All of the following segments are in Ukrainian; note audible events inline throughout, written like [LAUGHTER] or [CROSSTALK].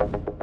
У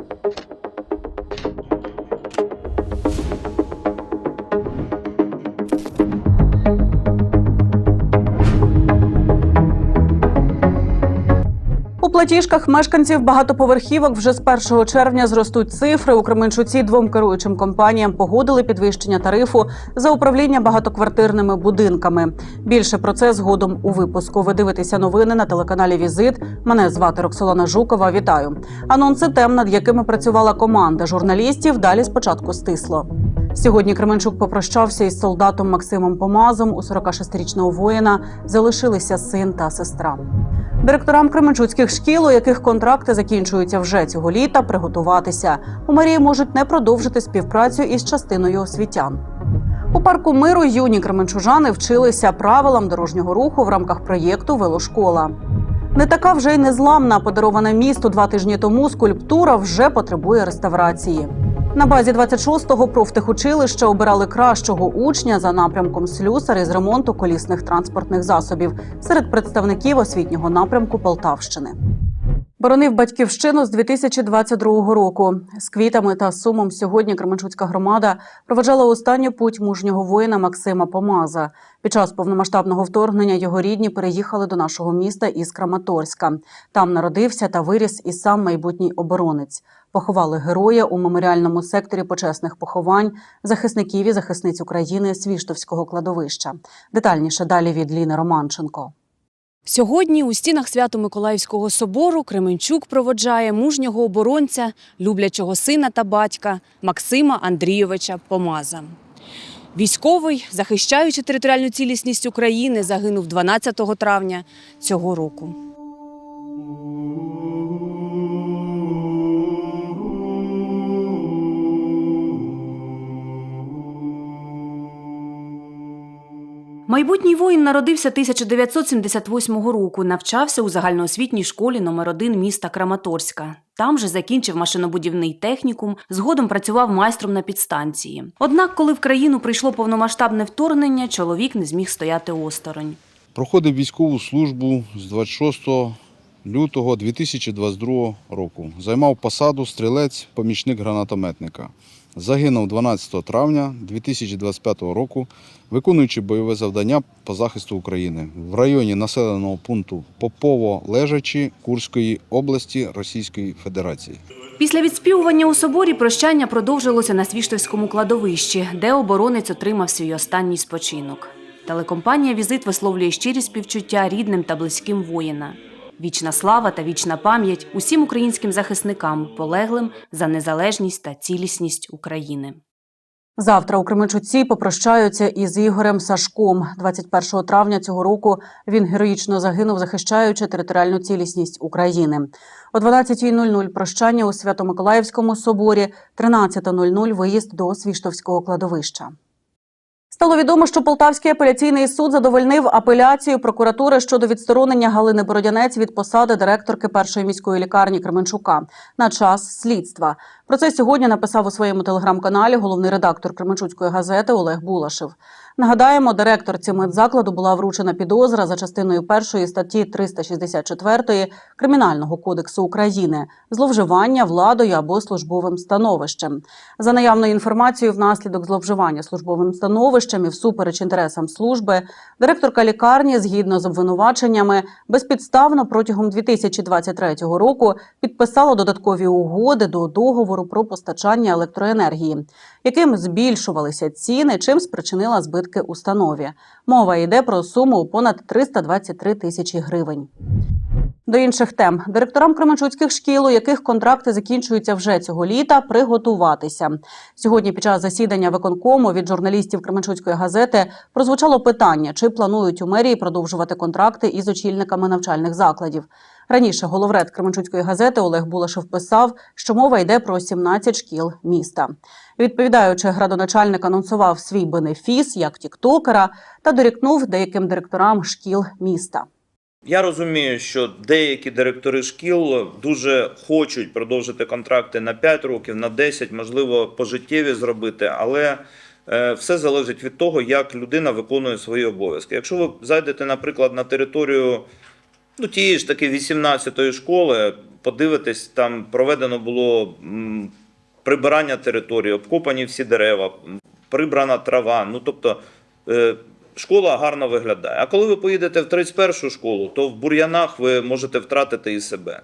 платіжках мешканців багатоповерхівок вже з 1 червня зростуть цифри. У Кременчуці двом керуючим компаніям погодили підвищення тарифу за управління багатоквартирними будинками. Більше про це згодом у випуску. Ви дивитеся новини на телеканалі Візит. Мене звати Роксолана Жукова. Вітаю. Анонси тем, над якими працювала команда журналістів. Далі спочатку стисло. Сьогодні Кременчук попрощався із солдатом Максимом Помазом. У 46-річного воїна залишилися син та сестра. Директорам кременчуцьких шкіл, у яких контракти закінчуються вже цього літа, приготуватися. У мерії можуть не продовжити співпрацю із частиною освітян. У парку миру юні кременчужани вчилися правилам дорожнього руху в рамках проєкту Велошкола. Не така вже й незламна, подарована місту два тижні тому скульптура вже потребує реставрації. На базі 26-го профтехучилища обирали кращого учня за напрямком слюсар із ремонту колісних транспортних засобів серед представників освітнього напрямку Полтавщини. Боронив батьківщину з 2022 року. З квітами та сумом сьогодні Кременчуцька громада проведжала останню путь мужнього воїна Максима Помаза. Під час повномасштабного вторгнення його рідні переїхали до нашого міста із Краматорська. Там народився та виріс і сам майбутній оборонець. Поховали героя у меморіальному секторі почесних поховань захисників і захисниць України Свіштовського кладовища. Детальніше далі від Ліни Романченко. Сьогодні у стінах Свято-Миколаївського собору Кременчук проводжає мужнього оборонця, люблячого сина та батька Максима Андрійовича Помаза. Військовий, захищаючи територіальну цілісність України, загинув 12 травня цього року. Майбутній воїн народився 1978 року. Навчався у загальноосвітній школі номер 1 міста Краматорська. Там же закінчив машинобудівний технікум, згодом працював майстром на підстанції. Однак, коли в країну прийшло повномасштабне вторгнення, чоловік не зміг стояти осторонь. Проходив військову службу з 26 лютого 2022 року. Займав посаду стрілець, помічник гранатометника. Загинув 12 травня 2025 року, виконуючи бойове завдання по захисту України в районі населеного пункту Попово-Лежачі Курської області Російської Федерації. Після відспівування у соборі прощання продовжилося на Свіштовському кладовищі, де оборонець отримав свій останній спочинок. Телекомпанія Візит висловлює щирі співчуття рідним та близьким воїна. Вічна слава та вічна пам'ять усім українським захисникам, полеглим за незалежність та цілісність України. Завтра у Кременчуці попрощаються із Ігорем Сашком. 21 травня цього року він героїчно загинув, захищаючи територіальну цілісність України. О 12.00 прощання у Свято-Миколаївському соборі, 13.00 виїзд до Свіштовського кладовища. Стало відомо, що Полтавський апеляційний суд задовольнив апеляцію прокуратури щодо відсторонення Галини Бородянець від посади директорки першої міської лікарні Кременчука на час слідства. Про це сьогодні написав у своєму телеграм-каналі головний редактор Кременчуцької газети Олег Булашев. Нагадаємо, директорці медзакладу була вручена підозра за частиною першої статті 364 Кримінального кодексу України зловживання владою або службовим становищем. За наявною інформацією, внаслідок зловживання службовим становищем і всупереч інтересам служби, директорка лікарні, згідно з обвинуваченнями, безпідставно протягом 2023 року підписала додаткові угоди до договору про постачання електроенергії, яким збільшувалися ціни, чим спричинила збитки установі. Мова йде про суму у понад 323 тисячі гривень. До інших тем директорам кременчуцьких шкіл, у яких контракти закінчуються вже цього літа, приготуватися. Сьогодні під час засідання виконкому від журналістів Кременчуцької газети прозвучало питання, чи планують у мерії продовжувати контракти із очільниками навчальних закладів. Раніше головред Кременчуцької газети Олег Булашев писав, що мова йде про 17 шкіл міста. Відповідаючи, градоначальник анонсував свій бенефіс як тіктокера та дорікнув деяким директорам шкіл міста. Я розумію, що деякі директори шкіл дуже хочуть продовжити контракти на 5 років, на 10, можливо, пожиттєві зробити, але е, все залежить від того, як людина виконує свої обов'язки. Якщо ви зайдете, наприклад, на територію ну, тієї ж таки 18-ї школи, подивитись, там проведено було прибирання території, обкопані всі дерева, прибрана трава. Ну, тобто, е, школа гарно виглядає. А коли ви поїдете в 31-шу школу, то в бур'янах ви можете втратити і себе.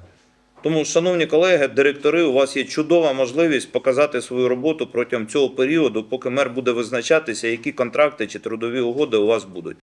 Тому, шановні колеги, директори, у вас є чудова можливість показати свою роботу протягом цього періоду, поки мер буде визначатися, які контракти чи трудові угоди у вас будуть.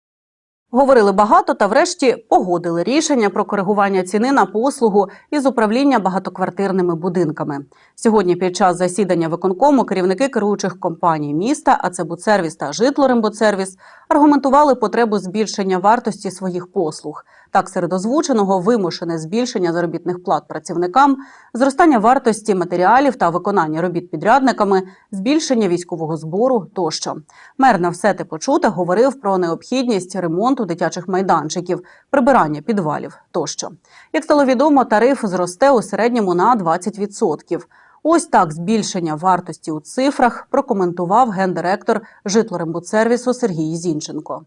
Говорили багато та врешті погодили рішення про коригування ціни на послугу із управління багатоквартирними будинками. Сьогодні під час засідання виконкому керівники керуючих компаній міста, а це Будсервіс та Житлорембудсервіс, аргументували потребу збільшення вартості своїх послуг. Так, серед озвученого вимушене збільшення заробітних плат працівникам, зростання вартості матеріалів та виконання робіт підрядниками, збільшення військового збору тощо. Мер на все те почуте говорив про необхідність ремонту дитячих майданчиків, прибирання підвалів тощо. Як стало відомо, тариф зросте у середньому на 20%. Ось так збільшення вартості у цифрах прокоментував гендиректор житлорембудсервісу Сергій Зінченко.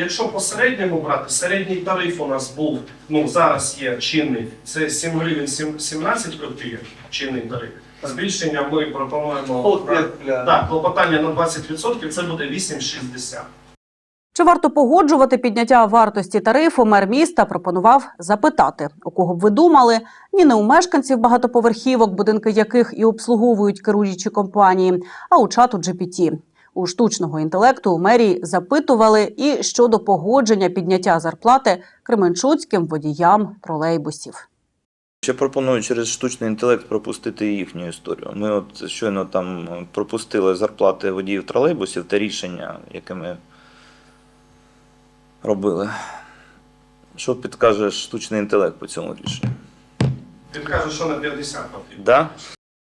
Якщо по середньому брати, середній тариф у нас був, ну зараз є чинний, це 7 гривень сім- 17 копійок, чинний тариф. Збільшення ми пропонуємо так, клопотання на 20%, це буде 8,60. Чи варто погоджувати підняття вартості тарифу? Мер міста пропонував запитати, у кого б ви думали, ні не у мешканців багатоповерхівок, будинки яких і обслуговують керуючі компанії, а у чату GPT. У штучного інтелекту у мерії запитували і щодо погодження підняття зарплати кременчуцьким водіям тролейбусів. Ще пропоную через штучний інтелект пропустити їхню історію. Ми от щойно там пропустили зарплати водіїв тролейбусів та рішення, яке ми робили. Що підкаже штучний інтелект по цьому рішенню? Підкаже, що на 50 потрібно. Да?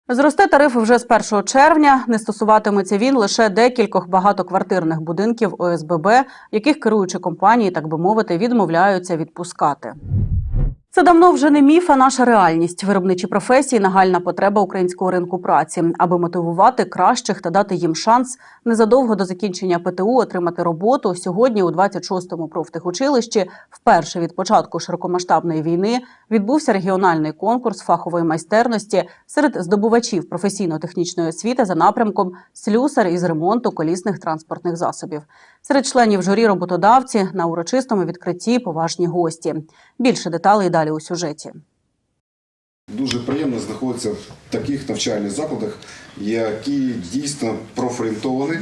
Зросте тариф вже з 1 червня. Не стосуватиметься він лише декількох багатоквартирних будинків ОСББ, яких керуючі компанії, так би мовити, відмовляються відпускати. Це давно вже не міф, а наша реальність. Виробничі професії нагальна потреба українського ринку праці, аби мотивувати кращих та дати їм шанс незадовго до закінчення ПТУ отримати роботу. Сьогодні у 26-му профтехучилищі, вперше від початку широкомасштабної війни, відбувся регіональний конкурс фахової майстерності серед здобувачів професійно-технічної освіти за напрямком слюсар із ремонту колісних транспортних засобів. Серед членів журі роботодавці на урочистому відкритті поважні гості. Більше деталей далі у сюжеті. Дуже приємно знаходитися в таких навчальних закладах, які дійсно профорієнтовані,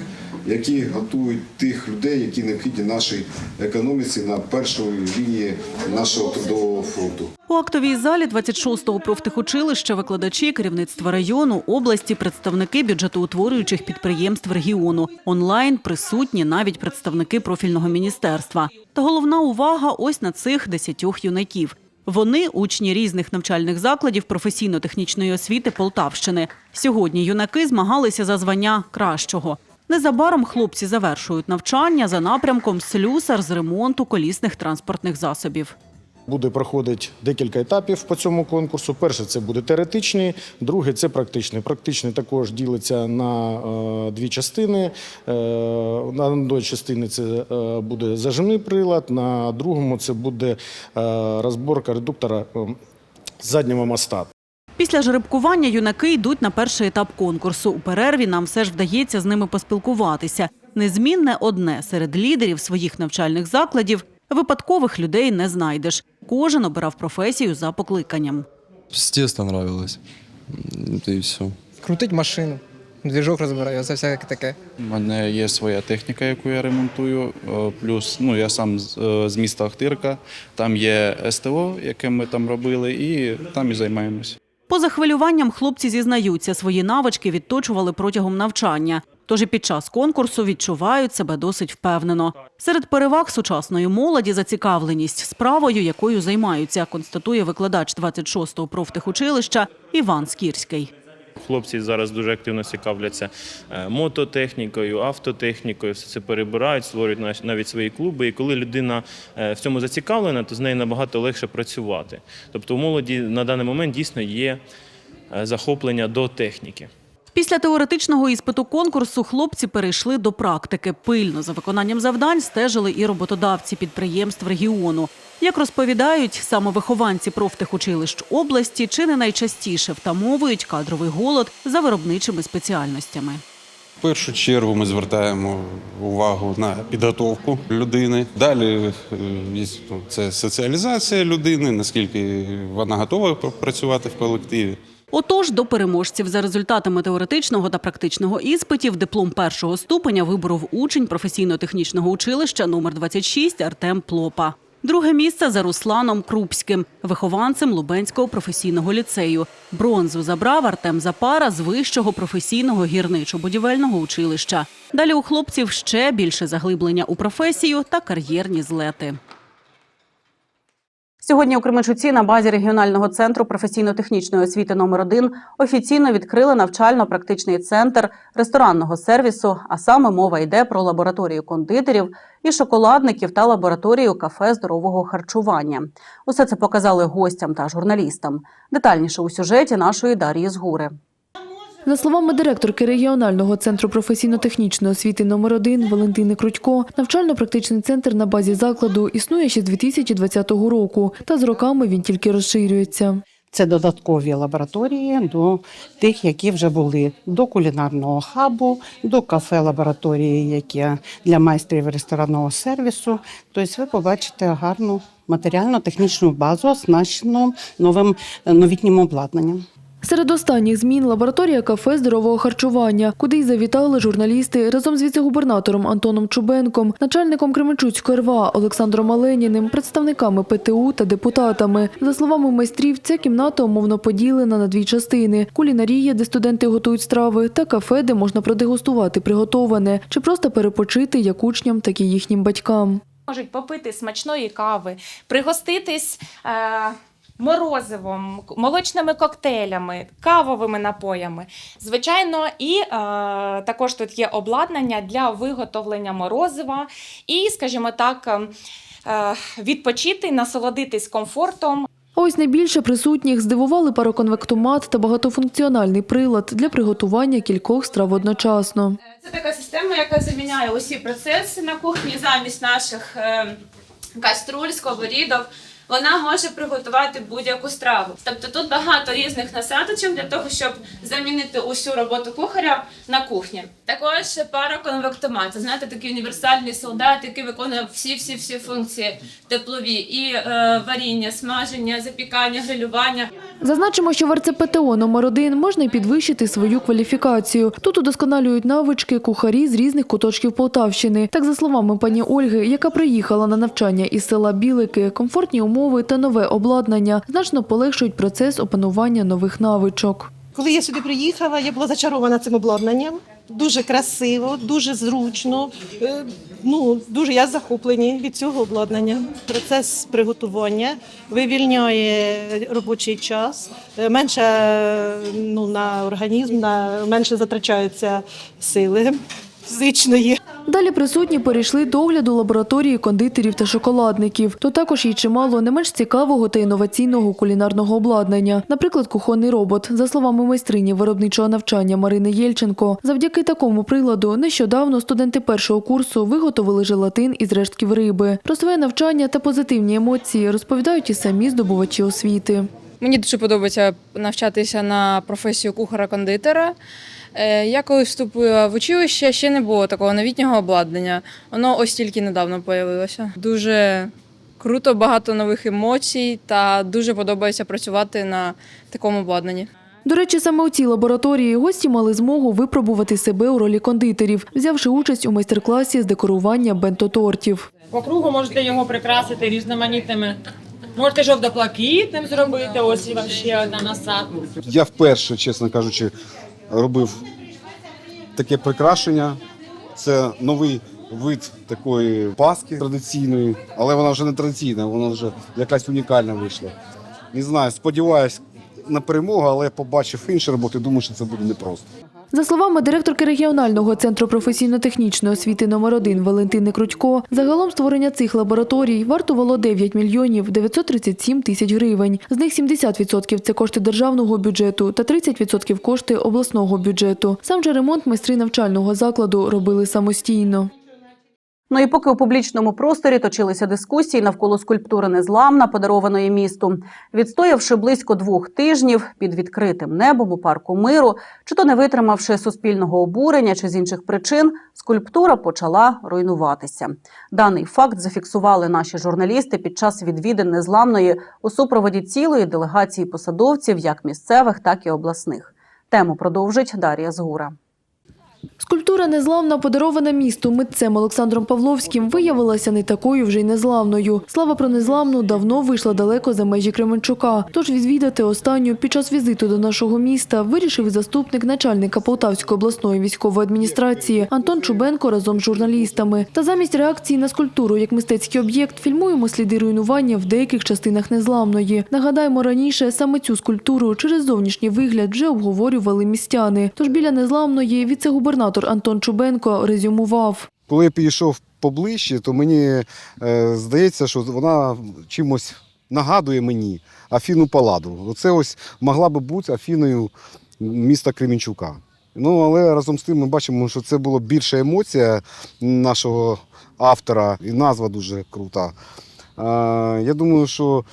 які готують тих людей, які необхідні нашій економіці на першій лінії нашого трудового фронту. У актовій залі 26-го профтехучилища викладачі керівництва району, області, представники бюджетоутворюючих підприємств регіону. Онлайн присутні навіть представники профільного міністерства. Та головна увага ось на цих десятьох юнаків. Вони учні різних навчальних закладів професійно-технічної освіти Полтавщини. Сьогодні юнаки змагалися за звання кращого. Незабаром хлопці завершують навчання за напрямком слюсар з ремонту колісних транспортних засобів. Буде проходити декілька етапів по цьому конкурсу. Перше це буде теоретичний, другий це практичний. Практичний також ділиться на е, дві частини. Е, на одній частині це е, буде зажимний прилад, на другому це буде е, розборка редуктора е, заднього моста. Після жеребкування юнаки йдуть на перший етап конкурсу. У перерві нам все ж вдається з ними поспілкуватися. Незмінне одне серед лідерів своїх навчальних закладів випадкових людей не знайдеш. Кожен обирав професію за покликанням. С детства нравилось. І все. крутить машину, двіжок розбираю, оце всяке таке. У мене є своя техніка, яку я ремонтую. Е, Плюс ну, я сам з, е, з міста Ахтирка. Там є СТО, яке ми там робили, і там і займаємось. Поза хвилюванням хлопці зізнаються, свої навички відточували протягом навчання. Тож і під час конкурсу відчувають себе досить впевнено. Серед переваг сучасної молоді зацікавленість справою, якою займаються, констатує викладач 26-го профтехучилища Іван Скірський. Хлопці зараз дуже активно цікавляться е, мототехнікою, автотехнікою, все це перебирають, створюють навіть свої клуби. І коли людина е, в цьому зацікавлена, то з нею набагато легше працювати. Тобто у молоді на даний момент дійсно є е, захоплення до техніки. Після теоретичного іспиту конкурсу хлопці перейшли до практики. Пильно за виконанням завдань стежили і роботодавці підприємств регіону. Як розповідають, саме вихованці профтехучилищ області чи не найчастіше втамовують кадровий голод за виробничими спеціальностями. В першу чергу ми звертаємо увагу на підготовку людини. Далі е, ну, це соціалізація людини, наскільки вона готова працювати в колективі. Отож, до переможців за результатами теоретичного та практичного іспитів диплом першого ступеня виборов учень професійно-технічного училища номер 26 Артем Плопа. Друге місце за Русланом Крупським, вихованцем Лубенського професійного ліцею. Бронзу забрав Артем Запара з вищого професійного гірничо-будівельного училища. Далі у хлопців ще більше заглиблення у професію та кар'єрні злети. Сьогодні у Кременчуці на базі регіонального центру професійно-технічної освіти номер 1 офіційно відкрили навчально-практичний центр ресторанного сервісу. А саме мова йде про лабораторію кондитерів і шоколадників та лабораторію кафе здорового харчування. Усе це показали гостям та журналістам. Детальніше у сюжеті нашої Дар'ї Згури. За словами директорки регіонального центру професійно-технічної освіти номер 1 Валентини Крутько, навчально-практичний центр на базі закладу існує ще з 2020 року, та з роками він тільки розширюється. Це додаткові лабораторії до тих, які вже були до кулінарного хабу, до кафе лабораторії, які для майстрів ресторанного сервісу. Тобто ви побачите гарну матеріально-технічну базу, оснащену новим новітнім обладнанням. Серед останніх змін лабораторія кафе здорового харчування, куди й завітали журналісти разом з віце-губернатором Антоном Чубенком, начальником Кременчуцької РВА Олександром Аленіним, представниками ПТУ та депутатами. За словами майстрів, ця кімната умовно поділена на дві частини: кулінарія, де студенти готують страви, та кафе, де можна продегустувати приготоване чи просто перепочити як учням, так і їхнім батькам. можуть попити смачної кави, пригоститись е, морозивом, к- молочними коктейлями, кавовими напоями. Звичайно, і е, також тут є обладнання для виготовлення морозива і, скажімо так, е, е, відпочити, насолодитись комфортом. А ось найбільше присутніх здивували пароконвектомат та багатофункціональний прилад для приготування кількох страв одночасно. Це така система, яка заміняє усі процеси на кухні замість наших е, каструль, сковорідок. Вона може приготувати будь-яку страву. Тобто тут багато різних насадочок для того, щоб замінити усю роботу кухаря на кухні. Також пароконвектомат. Це знаєте, такий універсальний солдат, який виконує всі всі всі функції теплові і е, варіння, смаження, запікання, грилювання. Зазначимо, що в РЦПТО номер 1 можна й підвищити свою кваліфікацію. Тут удосконалюють навички кухарі з різних куточків Полтавщини. Так, за словами пані Ольги, яка приїхала на навчання із села Білики, комфортні умови та нове обладнання значно полегшують процес опанування нових навичок. Коли я сюди приїхала, я була зачарована цим обладнанням. Дуже красиво, дуже зручно. Е, Ну, дуже я захоплені від цього обладнання. Процес приготування вивільняє робочий час, е, менше ну, на організм, на, менше затрачаються сили фізичної. Далі присутні перейшли до огляду лабораторії кондитерів та шоколадників. То також є чимало не менш цікавого та інноваційного кулінарного обладнання. Наприклад, кухонний робот. За словами майстрині виробничого навчання Марини Єльченко, завдяки такому приладу нещодавно студенти першого курсу виготовили желатин із рештків риби. Про своє навчання та позитивні емоції розповідають і самі здобувачі освіти. Мені дуже подобається навчатися на професію кухара-кондитера. Е, Я коли вступила в училище, ще не було такого новітнього обладнання. Воно ось тільки недавно з'явилося. Дуже круто, багато нових емоцій та дуже подобається працювати на такому обладнанні. До речі, саме у цій лабораторії гості мали змогу випробувати себе у ролі кондитерів, взявши участь у майстер-класі з декорування бенто-тортів. По кругу можете його прикрасити різноманітними. Можете жовто-блакитним зробити, ось і вам ще одна насадка. Я вперше, чесно кажучи, робив таке прикрашення. Це новий вид такої паски традиційної, але вона вже не традиційна, вона вже якась унікальна вийшла. Не знаю, сподіваюсь на перемогу, але побачив інші роботи, думаю, що це буде непросто. За словами директорки регіонального центру професійно-технічної освіти номер 1 Валентини Крутько, загалом створення цих лабораторій вартувало 9 мільйонів 937 тисяч гривень. З них 70% – це кошти державного бюджету та 30% – кошти обласного бюджету. Сам же ремонт майстри навчального закладу робили самостійно. Ну і поки у публічному просторі точилися дискусії навколо скульптури незламна, подарованої місту, відстоявши близько двох тижнів під відкритим небом у парку миру, чи то не витримавши суспільного обурення, чи з інших причин, скульптура почала руйнуватися. Даний факт зафіксували наші журналісти під час відвідин незламної у супроводі цілої делегації посадовців, як місцевих, так і обласних. Тему продовжить Дар'я Згура. Скульптура незламна, подарована місту митцем Олександром Павловським, виявилася не такою вже й незламною. Слава про незламну давно вийшла далеко за межі Кременчука. Тож відвідати останню під час візиту до нашого міста вирішив заступник начальника Полтавської обласної військової адміністрації Антон Чубенко разом з журналістами. Та замість реакції на скульптуру як мистецький об'єкт фільмуємо сліди руйнування в деяких частинах незламної. Нагадаємо, раніше саме цю скульптуру через зовнішній вигляд вже обговорювали містяни. Тож біля незламної віце-губернатор Антон Чубенко резюмував. Коли я підійшов поближче, то мені е, здається, що вона чимось нагадує мені Афіну Паладу. Оце ось могла би бути Афіною міста Кремінчука. Ну, але разом з тим ми бачимо, що це була більша емоція нашого автора, і назва дуже крута. Е, я думаю, що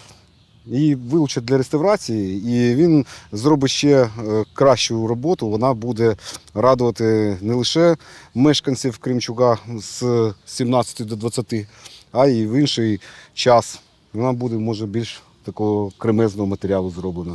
її вилучать для реставрації, і він зробить ще е, кращу роботу. Вона буде радувати не лише мешканців Кримчука з 17 до 20, а й в інший час. Вона буде, може, більш такого кремезного матеріалу зроблена.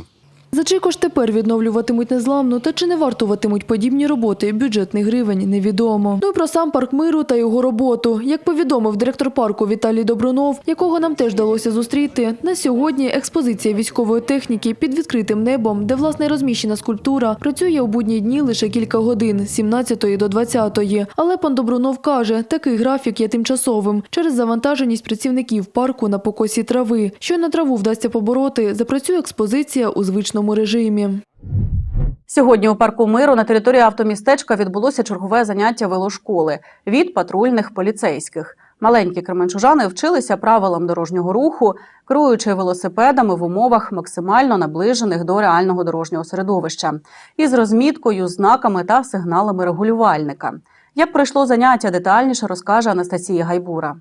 За чий кошт тепер відновлюватимуть незламну та чи не вартуватимуть подібні роботи бюджетних гривень, невідомо. Ну і про сам парк миру та його роботу. Як повідомив директор парку Віталій Добронов, якого нам теж вдалося зустріти, на сьогодні експозиція військової техніки під відкритим небом, де власне розміщена скульптура, працює у будні дні лише кілька годин з 17 до 20. Але пан Добронов каже, такий графік є тимчасовим через завантаженість працівників парку на покосі трави. Щойно траву вдасться побороти, запрацює експозиція у звичному режимі. Сьогодні у парку миру на території автомістечка відбулося чергове заняття велошколи від патрульних поліцейських. Маленькі кременчужани вчилися правилам дорожнього руху, керуючи велосипедами в умовах максимально наближених до реального дорожнього середовища, із розміткою, знаками та сигналами регулювальника. Як пройшло заняття, детальніше розкаже Анастасія Гайбура.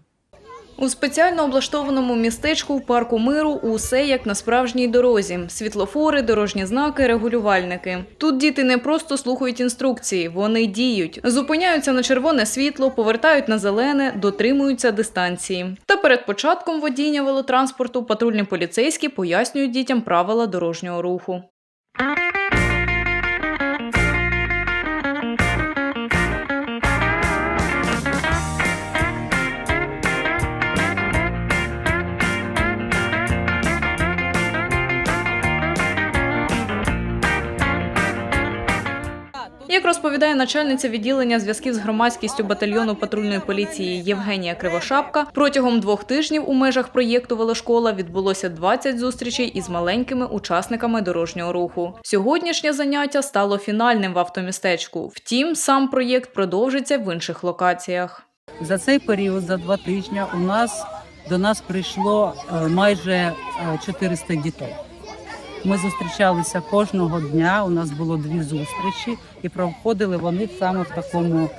У спеціально облаштованому містечку в парку миру усе як на справжній дорозі: світлофори, дорожні знаки, регулювальники. Тут діти не просто слухають інструкції, вони діють, зупиняються на червоне світло, повертають на зелене, дотримуються дистанції. Та перед початком водіння велотранспорту патрульні поліцейські пояснюють дітям правила дорожнього руху. Як розповідає начальниця відділення зв'язків з громадськістю батальйону патрульної поліції Євгенія Кривошапка, протягом двох тижнів у межах проєкту Велошкола відбулося 20 зустрічей із маленькими учасниками дорожнього руху. Сьогоднішнє заняття стало фінальним в автомістечку. Втім, сам проєкт продовжиться в інших локаціях. За цей період, за два тижні, у нас до нас прийшло е, майже е, 400 дітей. Ми зустрічалися кожного дня. У нас було дві зустрічі, і проходили вони саме в такому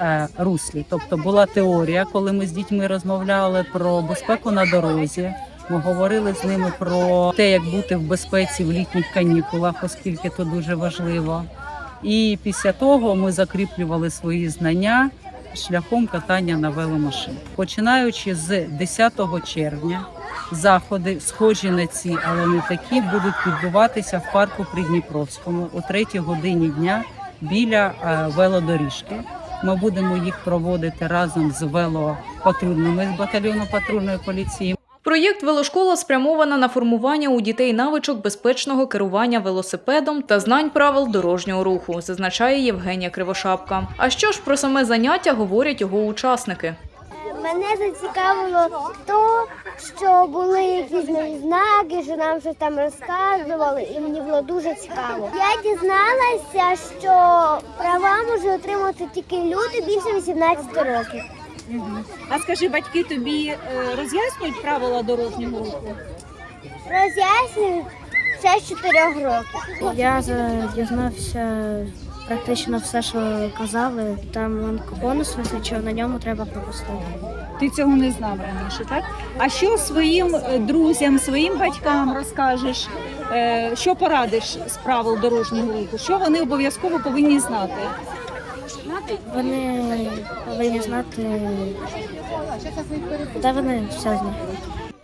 е, руслі. Тобто була теорія, коли ми з дітьми розмовляли про безпеку на дорозі. Ми говорили з ними про те, як бути в безпеці в літніх канікулах, оскільки це дуже важливо. І після того ми закріплювали свої знання шляхом катання на веломашині. Починаючи з 10 червня, заходи, схожі на ці, але не такі, будуть відбуватися в парку Придніпровському о 3 годині дня біля е, велодоріжки. Ми будемо їх проводити разом з велопатрульними з батальйону патрульної поліції. Проєкт Велошкола спрямована на формування у дітей навичок безпечного керування велосипедом та знань правил дорожнього руху, зазначає Євгенія Кривошапка. А що ж про саме заняття говорять його учасники? Мене зацікавило то, що були якісь нові знаки, що нам щось там розказували, і мені було дуже цікаво. Я дізналася, що права може отримати тільки люди більше 18 років. А скажи, батьки тобі е, роз'яснюють правила дорожнього руху? Роз'яснюю ще з 4 років. Я дізнався практично все, що казали. Там конус височив, на ньому треба пропустити. Ти цього не знав раніше, так? А що своїм е, друзям, своїм батькам розкажеш? Е, Що порадиш з правил дорожнього руху? Що вони обов'язково повинні знати? Вони повинні знати, де вони все знають.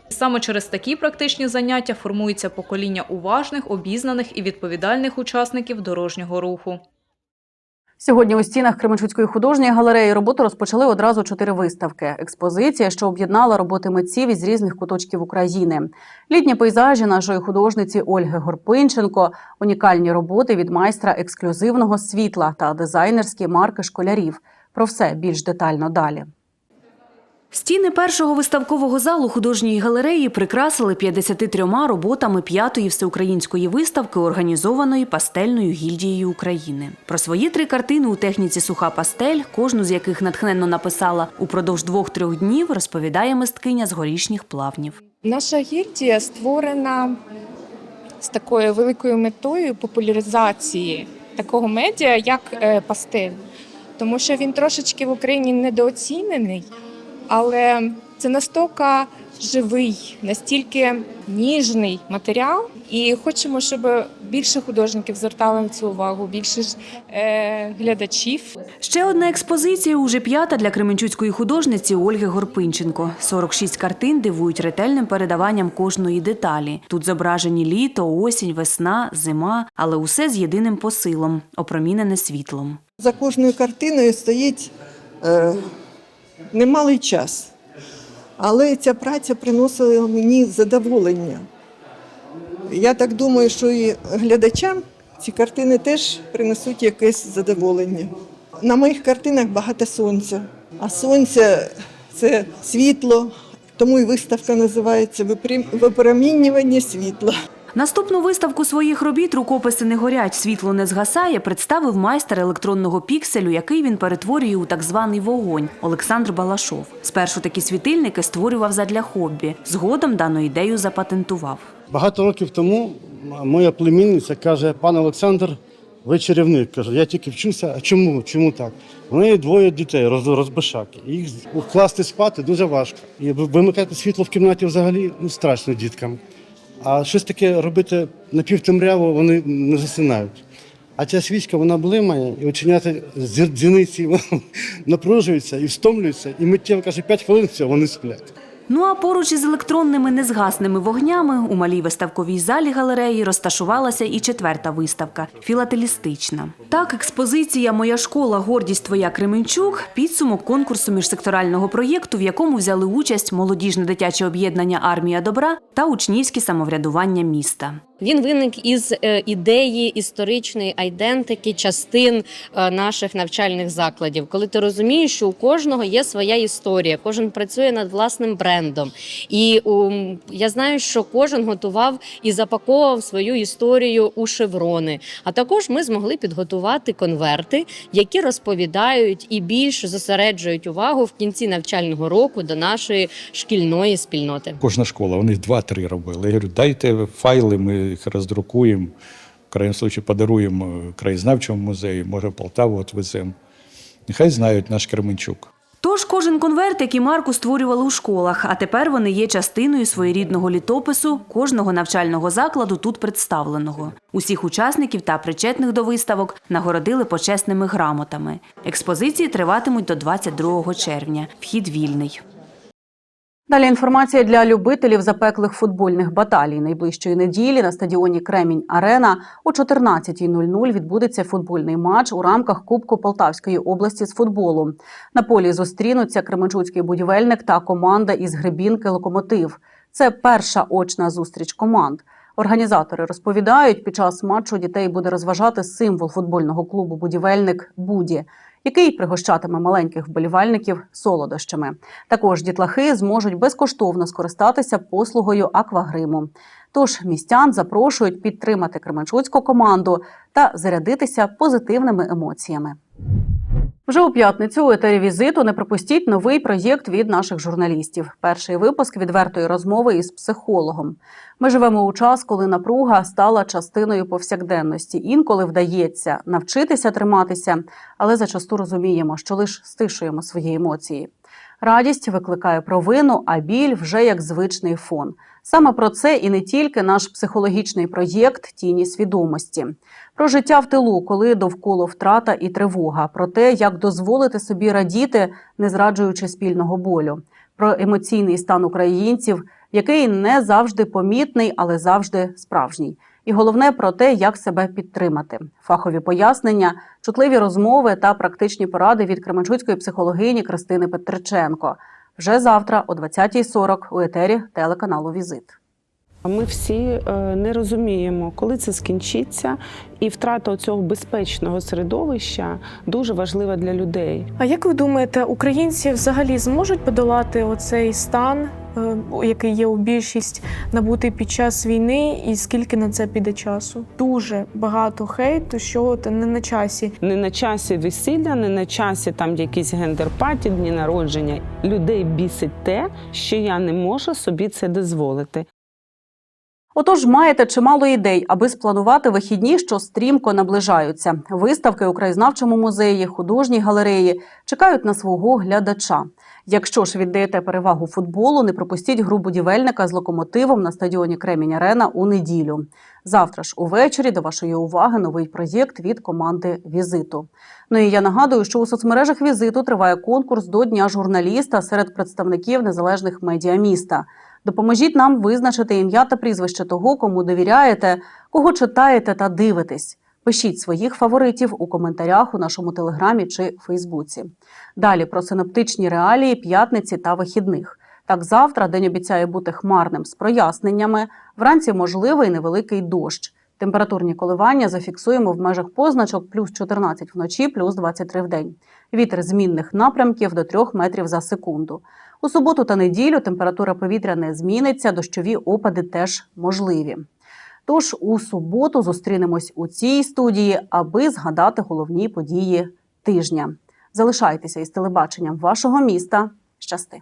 Саме через такі практичні заняття формується покоління уважних, обізнаних і відповідальних учасників дорожнього руху. Сьогодні у стінах Кременчуцької художньої галереї роботу розпочали одразу чотири виставки. Експозиція, що об'єднала роботи митців із різних куточків України. Літні пейзажі нашої художниці Ольги Горпинченко, унікальні роботи від майстра ексклюзивного світла та дизайнерські марки школярів. Про все більш детально далі. Стіни першого виставкового залу художньої галереї прикрасили 53 роботами п'ятої всеукраїнської виставки, організованої пастельною гільдією України. Про свої три картини у техніці суха пастель, кожну з яких натхненно написала упродовж двох-трьох днів, розповідає мисткиня з горішніх плавнів. Наша гільдія створена з такою великою метою популяризації такого медіа, як е, пастель. Тому що він трошечки в Україні недооцінений, але це настільки живий, настільки ніжний матеріал. І хочемо, щоб більше художників звертали на цю увагу, більше ж, е, глядачів. Ще одна експозиція, уже п'ята для кременчуцької художниці Ольги Горпинченко. 46 картин дивують ретельним передаванням кожної деталі. Тут зображені літо, осінь, весна, зима, але усе з єдиним посилом опромінене світлом. За кожною картиною стоїть е, немалий час. Але ця праця приносила мені задоволення. Я так думаю, що і глядачам ці картини теж принесуть якесь задоволення. На моїх картинах багато сонця, а сонце це світло, тому і виставка називається Випромінювання світла. Наступну виставку своїх робіт рукописи не горять, світло не згасає. Представив майстер електронного пікселю, який він перетворює у так званий вогонь Олександр Балашов. Спершу такі світильники створював задля хобі. Згодом дану ідею запатентував. Багато років тому моя племінниця каже: пан Олександр, ви чарівник. Каже, я тільки вчуся. А чому? Чому так? Неї двоє дітей, роз, розбишаки. Їх вкласти спати дуже важко. І вимикати світло в кімнаті взагалі ну, страшно діткам. А щось таке робити напівтемряво вони не засинають. А ця свічка вона блимає, і очиняти зірдзіниці [LAUGHS] напружуються і встомлюються, і миттєво каже, 5 хвилин все, вони сплять. Ну а поруч із електронними незгасними вогнями у малій виставковій залі галереї розташувалася і четверта виставка філателістична. Так, експозиція Моя школа гордість твоя Кременчук підсумок конкурсу міжсекторального проєкту, в якому взяли участь молодіжне дитяче об'єднання Армія добра та учнівське самоврядування міста. Він виник із е, ідеї історичної айдентики частин е, наших навчальних закладів, коли ти розумієш, що у кожного є своя історія, кожен працює над власним брендом. І ум, я знаю, що кожен готував і запаковував свою історію у шеврони. А також ми змогли підготувати конверти, які розповідають і більш зосереджують увагу в кінці навчального року до нашої шкільної спільноти. Кожна школа, вони два-три робили. Я говорю, дайте файли, ми їх роздрукуємо. В крайньому случаї подаруємо краєзнавчому музею, може, в Полтаву відвеземо. Нехай знають наш Кременчук. Тож кожен конвертик і марку створювали у школах, а тепер вони є частиною своєрідного літопису кожного навчального закладу тут представленого. Усіх учасників та причетних до виставок нагородили почесними грамотами. Експозиції триватимуть до 22 червня. Вхід вільний. Далі інформація для любителів запеклих футбольних баталій. Найближчої неділі на стадіоні Кремінь Арена о 14.00 відбудеться футбольний матч у рамках Кубку Полтавської області з футболу. На полі зустрінуться Кременчуцький будівельник та команда із Гребінки Локомотив. Це перша очна зустріч команд. Організатори розповідають, під час матчу дітей буде розважати символ футбольного клубу Будівельник Буді. Який пригощатиме маленьких вболівальників солодощами. Також дітлахи зможуть безкоштовно скористатися послугою аквагриму. Тож містян запрошують підтримати кременчуцьку команду та зарядитися позитивними емоціями. Вже у п'ятницю у етері візиту не пропустіть новий проєкт від наших журналістів. Перший випуск відвертої розмови із психологом. Ми живемо у час, коли напруга стала частиною повсякденності. Інколи вдається навчитися триматися, але зачасту розуміємо, що лише стишуємо свої емоції. Радість викликає провину, а біль вже як звичний фон. Саме про це і не тільки наш психологічний проєкт Тіні свідомості. Про життя в тилу, коли довкола втрата і тривога, про те, як дозволити собі радіти, не зраджуючи спільного болю, про емоційний стан українців, який не завжди помітний, але завжди справжній. І головне про те, як себе підтримати. Фахові пояснення, чутливі розмови та практичні поради від кременчуцької психологині Кристини Петриченко. Вже завтра о 20.40 у етері телеканалу Візит. Ми всі е, не розуміємо, коли це скінчиться, і втрата цього безпечного середовища дуже важлива для людей. А як ви думаєте, українці взагалі зможуть подолати оцей стан, е, який є у більшість набутий під час війни, і скільки на це піде часу? Дуже багато хейту, що от не на часі. Не на часі весілля, не на часі там якісь гендер-паті, дні народження. Людей бісить те, що я не можу собі це дозволити. Отож, маєте чимало ідей, аби спланувати вихідні, що стрімко наближаються. Виставки у краєзнавчому музеї, художній галереї чекають на свого глядача. Якщо ж віддаєте перевагу футболу, не пропустіть гру будівельника з локомотивом на стадіоні Кремінь Арена у неділю. Завтра ж увечері до вашої уваги новий проєкт від команди Візиту. Ну і я нагадую, що у соцмережах візиту триває конкурс до Дня журналіста серед представників незалежних медіа міста. Допоможіть нам визначити ім'я та прізвище того, кому довіряєте, кого читаєте та дивитесь. Пишіть своїх фаворитів у коментарях у нашому телеграмі чи Фейсбуці. Далі про синоптичні реалії п'ятниці та вихідних. Так, завтра день обіцяє бути хмарним з проясненнями. Вранці можливий невеликий дощ. Температурні коливання зафіксуємо в межах позначок плюс 14 вночі, плюс 23 в день. Вітер змінних напрямків до 3 метрів за секунду. У суботу та неділю температура повітря не зміниться, дощові опади теж можливі. Тож у суботу зустрінемось у цій студії, аби згадати головні події тижня. Залишайтеся із телебаченням вашого міста. Щасти!